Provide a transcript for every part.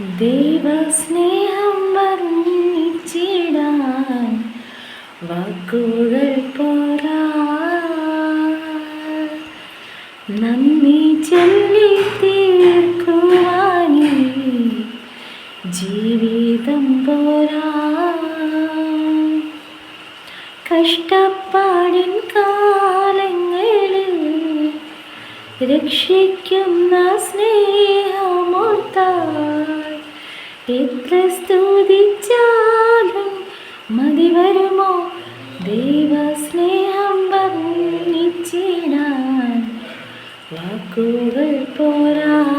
ദൈവസ്നേഹം വർണിച്ചിടാൻ വാക്കുകൾ പോരാ നന്ദി ചൊല്ലി തീർക്കുവാനി ജീവിതം പോരാ. കഷ്ടപ്പാടിൻ കാലങ്ങളിൽ രക്ഷിക്കുന്ന സ്നേഹമോർത്താൽ എത്ര സ്തുതിച്ചാലും മതി വരുമോ ദൈവസ്നേഹം വർണിച്ചിടാൻ വാക്കുകൾ പോരാ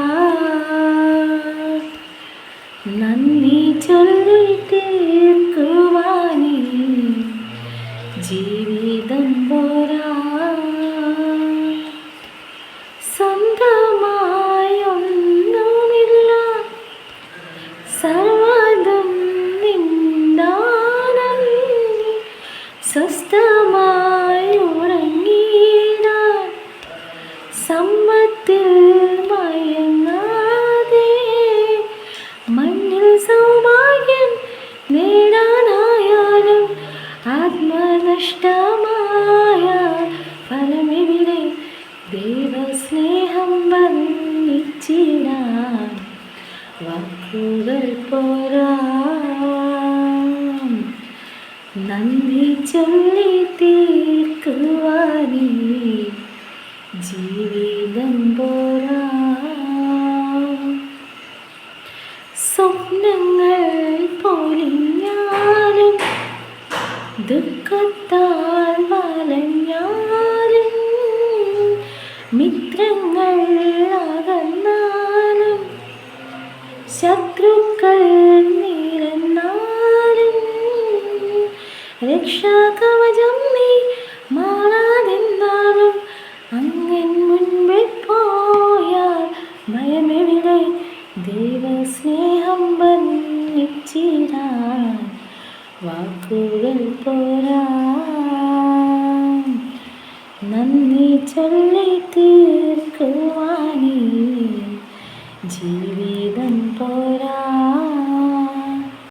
സ്വസ്ഥമായി ഉറങ്ങിയിടാൻ സമ്പത്തിൽ മയങ്ങാതെ മണ്ണിൽ സൗഭാഗ്യം നേടാനായാലും ആത്മനഷ്ടമായ ഫലമെവിടെ? ദൈവസ്നേഹം വർണിച്ചിടാൻ വാക്കുകൾ പോരാ നന്ദി ചൊല്ലി തീർക്കുവാനി ജീവിതം പോരാ. സ്വപ്നങ്ങൾ പോലിഞ്ഞാലും ദുഃഖത്താൽ വലഞ്ഞാലും മിത്രങ്ങൾ അകന്നാലും ശത്രുക്കൾ നിരന്നാലും രക്ഷാകവചം നീ മാറാതെന്നാലും അങ്ങൻ മുൻപിൽ പോയാൽ ഭയമെവിടെ? ദൈവസ്നേഹം വർണിച്ചിടാൻ വാക്കുകൾ പോരാ നന്ദി ചൊല്ലി തീർക്കുവാനേ ജീവിത